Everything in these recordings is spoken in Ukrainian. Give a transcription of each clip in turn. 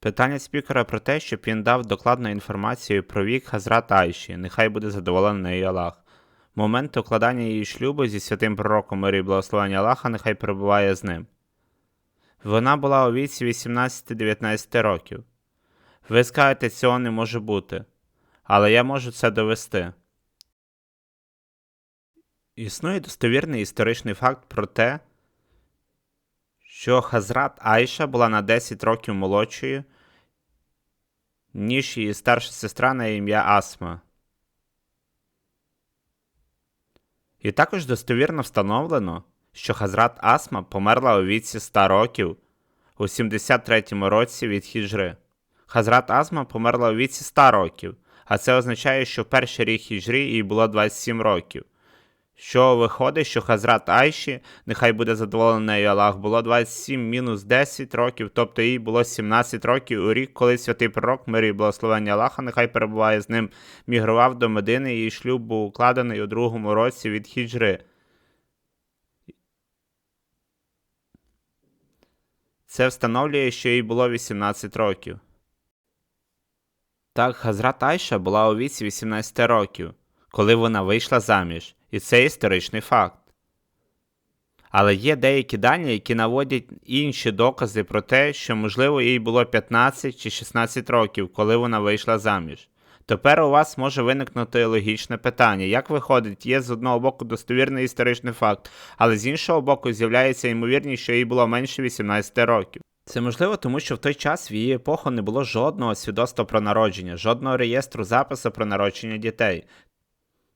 Питання спікера про те, щоб він дав докладну інформацію про вік Хазрат Айші, нехай буде задоволений нею Аллах. Момент укладання її шлюбу зі святим пророком мирі і благословення Аллаха нехай перебуває з ним. Вона була у віці 18-19 років. Ви скажете, цього не може бути, але я можу це довести. Існує достовірний історичний факт про те, що Хазрат Айша була на 10 років молодшою, ніж її старша сестра на ім'я Асма. І також достовірно встановлено, що Хазрат Асма померла у віці 100 років у 73-му році від хіджри. Хазрат Асма померла у віці 100 років, а це означає, що в перший рік хіджрі їй було 27 років. Що виходить, що Хазрат Айші, нехай буде задоволений Аллах, було 27 мінус 10 років, тобто їй було 17 років у рік, коли святий пророк, мир і благословення Аллаха, нехай перебуває з ним, мігрував до Медини, її шлюб був укладений у другому році від хіджри. Це встановлює, що їй було 18 років. Так, Хазрат Айша була у віці 18 років, коли вона вийшла заміж, і це історичний факт. Але є деякі дані, які наводять інші докази про те, що, можливо, їй було 15 чи 16 років, коли вона вийшла заміж. Тепер у вас може виникнути логічне питання: як виходить, є з одного боку достовірний історичний факт, але з іншого боку з'являється ймовірність, що їй було менше 18 років. Це можливо, тому що в той час в її епоху не було жодного свідоцтва про народження, жодного реєстру запису про народження дітей.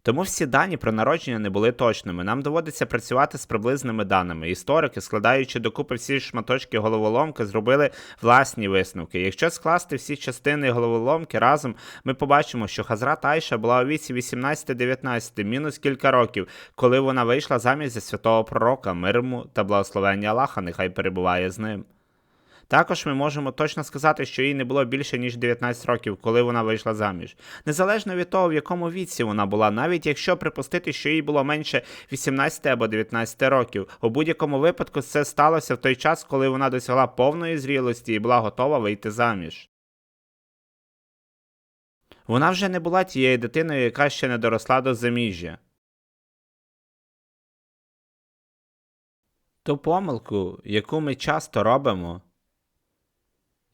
Тому всі дані про народження не були точними. Нам доводиться працювати з приблизними даними. Історики, складаючи докупи всі шматочки головоломки, зробили власні висновки. Якщо скласти всі частини головоломки разом, ми побачимо, що Хазрат Айша була у віці 18-19, мінус кілька років, коли вона вийшла замість за святого пророка, мирму та благословення Аллаха, нехай перебуває з ним. Також ми можемо точно сказати, що їй не було більше ніж 19 років, коли вона вийшла заміж. Незалежно від того, в якому віці вона була, навіть якщо припустити, що їй було менше 18 або 19 років, у будь-якому випадку це сталося в той час, коли вона досягла повної зрілості і була готова вийти заміж. Вона вже не була тією дитиною, яка ще не доросла до заміжжя. Ту помилку, яку ми часто робимо,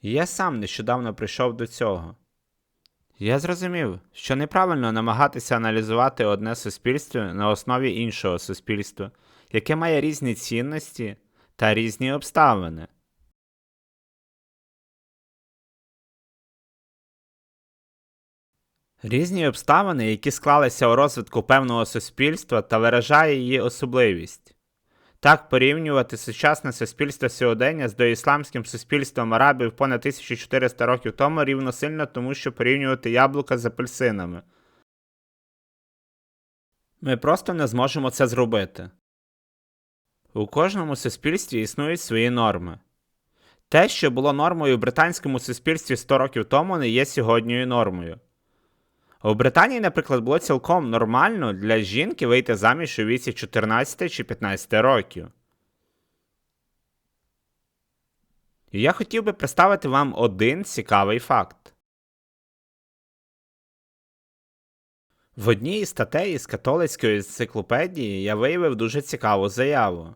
я сам нещодавно прийшов до цього. Я зрозумів, що неправильно намагатися аналізувати одне суспільство на основі іншого суспільства, яке має різні цінності та різні обставини. Різні обставини, які склалися у розвитку певного суспільства та виражає її особливість. Так порівнювати сучасне суспільство сьогодення з доісламським суспільством арабів понад 1400 років тому рівносильно тому, що порівнювати яблука з апельсинами. Ми просто не зможемо це зробити. У кожному суспільстві існують свої норми. Те, що було нормою у британському суспільстві 100 років тому, не є сьогоднішньою нормою. У Британії, наприклад, було цілком нормально для жінки вийти заміж у віці 14 чи 15 років. І я хотів би представити вам один цікавий факт. В одній із статей із католицької енциклопедії я виявив дуже цікаву заяву.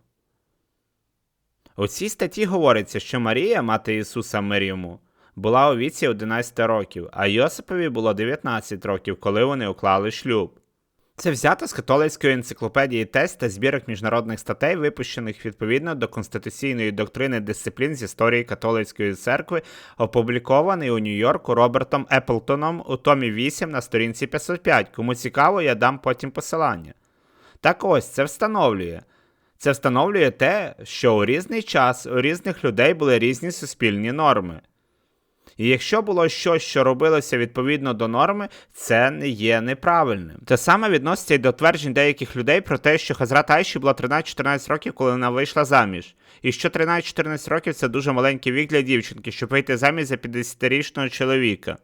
У цій статті говориться, що Марія, мати Ісуса мир йому, була у віці 11 років, а Йосипові було 19 років, коли вони уклали шлюб. Це взято з католицької енциклопедії тест та збірок міжнародних статей, випущених відповідно до конституційної доктрини дисциплін з історії католицької церкви, опублікований у Нью-Йорку Робертом Еплтоном у томі 8 на сторінці 505. Кому цікаво, я дам потім посилання. Так ось це встановлює. Це встановлює те, що у різний час у різних людей були різні суспільні норми. І якщо було щось, що робилося відповідно до норми, це не є неправильним. Те саме відноситься й до тверджень деяких людей про те, що Хазрат Айші була 13-14 років, коли вона вийшла заміж. І що 13-14 років це дуже маленький вік для дівчинки, щоб вийти заміж за 50-річного чоловіка.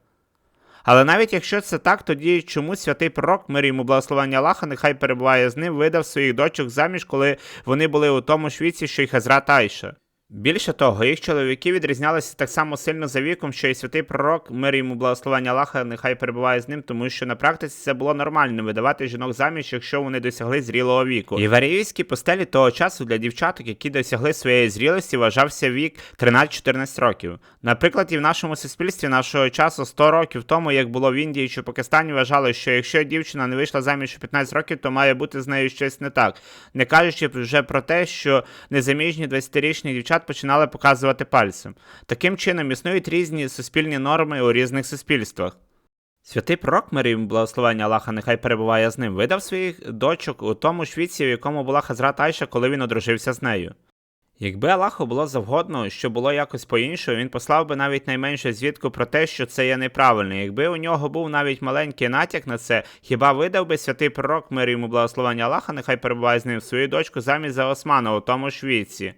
Але навіть якщо це так, тоді чому святий пророк, мир йому благословення Аллаха, нехай перебуває з ним, видав своїх дочок заміж, коли вони були у тому ж віці, що й Хазрат Айша? Більше того, їх чоловіки відрізнялися так само сильно за віком, що і святий пророк, мир йому благословення Аллаха, нехай перебуває з ним, тому що на практиці це було нормально видавати жінок заміж, якщо вони досягли зрілого віку. І в арійській постелі того часу для дівчаток, які досягли своєї зрілості, вважався вік 13-14 років. Наприклад, і в нашому суспільстві нашого часу 100 років тому, як було в Індії чи Пакистані, вважали, що якщо дівчина не вийшла заміж у 15 років, то має бути з нею щось не так, не кажучи вже про те, що незаміжні 20-річні дівчат починали показувати пальцем. Таким чином існують різні суспільні норми у різних суспільствах. Святий пророк йому благословення Аллаха, нехай перебуває з ним, видав своїх дочок у тому ж в якому була Хазрат Айша, коли він одружився з нею. Якби Аллаху було завгодно, що було якось по-іншому, він послав би навіть найменшу звідку про те, що це є неправильно. Якби у нього був навіть маленький натяк на це, хіба видав би святий пророк, мир йому благословення Аллаха, нехай перебуває з ним свою дочку замість за Османа у тому ж?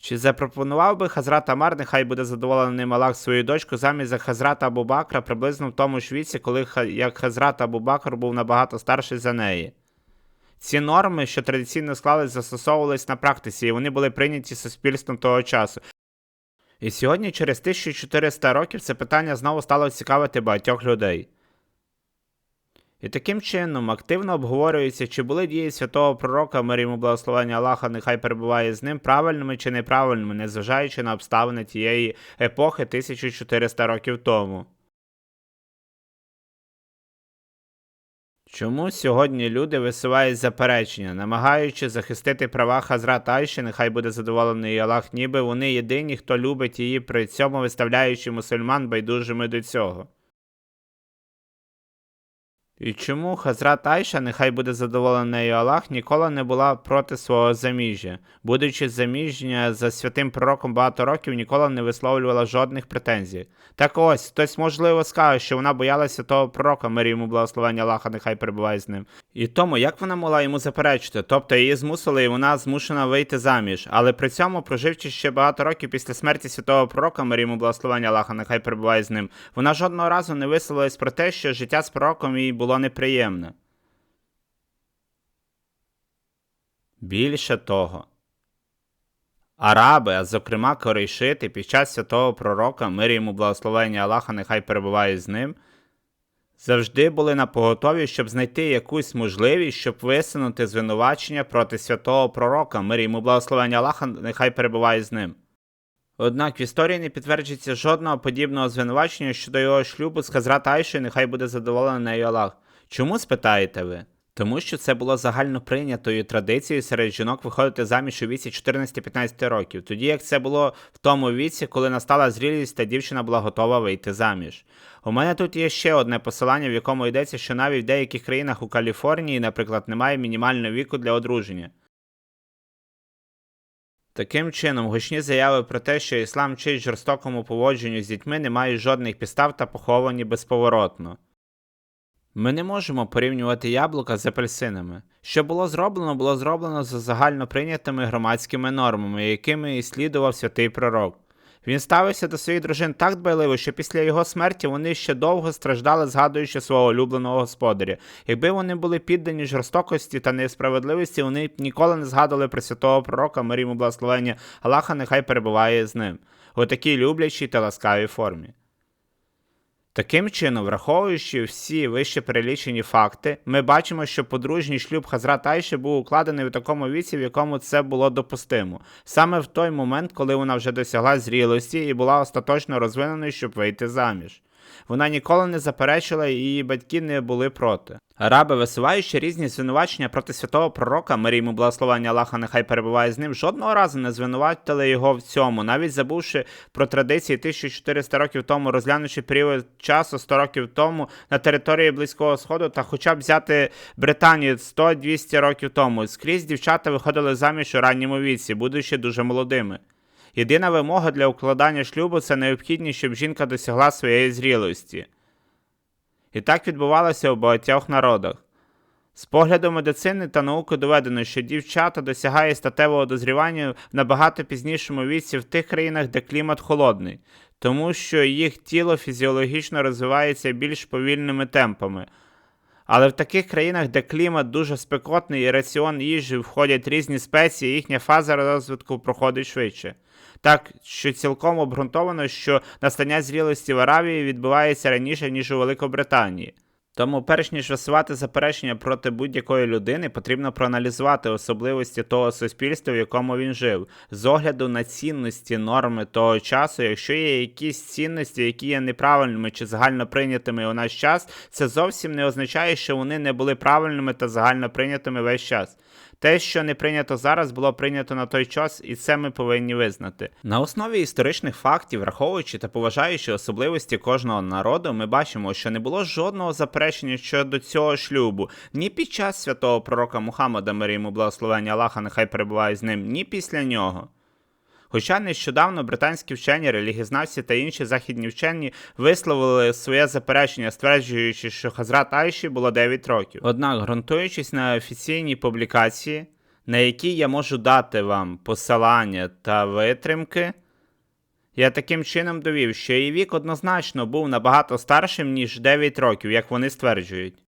Чи запропонував би Хазрат Амар, нехай буде задоволений ним Аллах свою дочку замість за Хазрата Абу Бакра приблизно в тому ж віці, коли як Хазрат Абу Бакр був набагато старший за неї? Ці норми, що традиційно склались, застосовувались на практиці, і вони були прийняті суспільством того часу. І сьогодні, через 1400 років, це питання знову стало цікавити багатьох людей. І таким чином активно обговорюється, чи були дії святого пророка, мир йому благословення Аллаха, нехай перебуває з ним правильними чи неправильними, незважаючи на обставини тієї епохи 1400 років тому. Чому сьогодні люди висувають заперечення, намагаючи захистити права Хазрат Айші, нехай буде задоволений Аллах, ніби вони єдині, хто любить її, при цьому виставляючи мусульман байдужими до цього? І чому Хазрат Айша, нехай буде задоволений Аллах, ніколи не була проти свого заміжжя, будучи заміжня за святим пророком багато років, ніколи не висловлювала жодних претензій. Так ось, хтось можливо скаже, що вона боялася того пророка, мир йому благословення Аллаха, нехай перебуває з ним. І тому, як вона могла йому заперечити? Тобто її змусили, і вона змушена вийти заміж. Але при цьому, проживши ще багато років після смерті святого пророка, мир йому благословення Аллаха, нехай перебуває з ним, вона жодного разу не висловилась про те, що життя з пророком їй було неприємне. Більше того, араби, а зокрема корейшити, під час святого пророка, мир йому благословення Аллаха, нехай перебуває з ним, завжди були на поготові, щоб знайти якусь можливість, щоб висунути звинувачення проти святого пророка, мир йому благословення Аллаха, нехай перебуває з ним. Однак в історії не підтверджується жодного подібного звинувачення щодо його шлюбу з Хазрат Айшою, нехай буде задоволений нею Аллах. Чому спитаєте ви? Тому що це було загально прийнятою традицією серед жінок виходити заміж у віці 14-15 років, тоді як це було в тому віці, коли настала зрілість та дівчина була готова вийти заміж. У мене тут є ще одне посилання, в якому йдеться, що навіть в деяких країнах у Каліфорнії, наприклад, немає мінімального віку для одруження. Таким чином, гучні заяви про те, що іслам вчить жорстокому поводженню з дітьми, не мають жодних підстав та поховані безповоротно. Ми не можемо порівнювати яблука з апельсинами. Що було зроблено, було зроблено за загально прийнятими громадськими нормами, якими і слідував святий пророк. Він ставився до своїх дружин так дбайливо, що після його смерті вони ще довго страждали, згадуючи свого улюбленого господаря. Якби вони були піддані жорстокості та несправедливості, вони б ніколи не згадували про святого пророка, мир благословення Аллаха, нехай перебуває з ним, у такій люблячій та ласкавій формі. Таким чином, враховуючи всі вище перелічені факти, ми бачимо, що подружній шлюб Хазрат Айші був укладений у такому віці, в якому це було допустимо, саме в той момент, коли вона вже досягла зрілості і була остаточно розвиненою, щоб вийти заміж. Вона ніколи не заперечила, і її батьки не були проти. Араби, висуваючи різні звинувачення проти святого пророка, йому благословення Аллаха, нехай перебуває з ним, жодного разу не звинуватили його в цьому, навіть забувши про традиції 1400 років тому, розглянувши період часу 100 років тому на території Близького Сходу, та хоча б взяти Британію 100-200 років тому. Скрізь дівчата виходили заміж у ранньому віці, будучи дуже молодими. Єдина вимога для укладання шлюбу це необхідність, щоб жінка досягла своєї зрілості. І так відбувалося у багатьох народах. З погляду медицини та науки доведено, що дівчата досягають статевого дозрівання в набагато пізнішому віці в тих країнах, де клімат холодний, тому що їх тіло фізіологічно розвивається більш повільними темпами. Але в таких країнах, де клімат дуже спекотний і раціон їжі входять різні спеції, їхня фаза розвитку проходить швидше. Так, що цілком обґрунтовано, що настання зрілості в Аравії відбувається раніше, ніж у Великобританії. Тому, перш ніж висувати заперечення проти будь-якої людини, потрібно проаналізувати особливості того суспільства, в якому він жив, з огляду на цінності норми того часу. Якщо є якісь цінності, які є неправильними чи загально прийнятими у наш час, це зовсім не означає, що вони не були правильними та загально прийнятими весь час. Те, що не прийнято зараз, було прийнято на той час, і це ми повинні визнати. На основі історичних фактів, враховуючи та поважаючи особливості кожного народу, ми бачимо, що не було жодного заперечення щодо цього шлюбу ні під час святого пророка Мухаммада, мир йому благословення Аллаха, нехай перебуває з ним, ні після нього. Хоча нещодавно британські вчені, релігізнавці та інші західні вчені висловили своє заперечення, стверджуючи, що Хазрат Айші було 9 років. Однак, ґрунтуючись на офіційній публікації, на якій я можу дати вам посилання та витримки, я таким чином довів, що її вік однозначно був набагато старшим, ніж 9 років, як вони стверджують.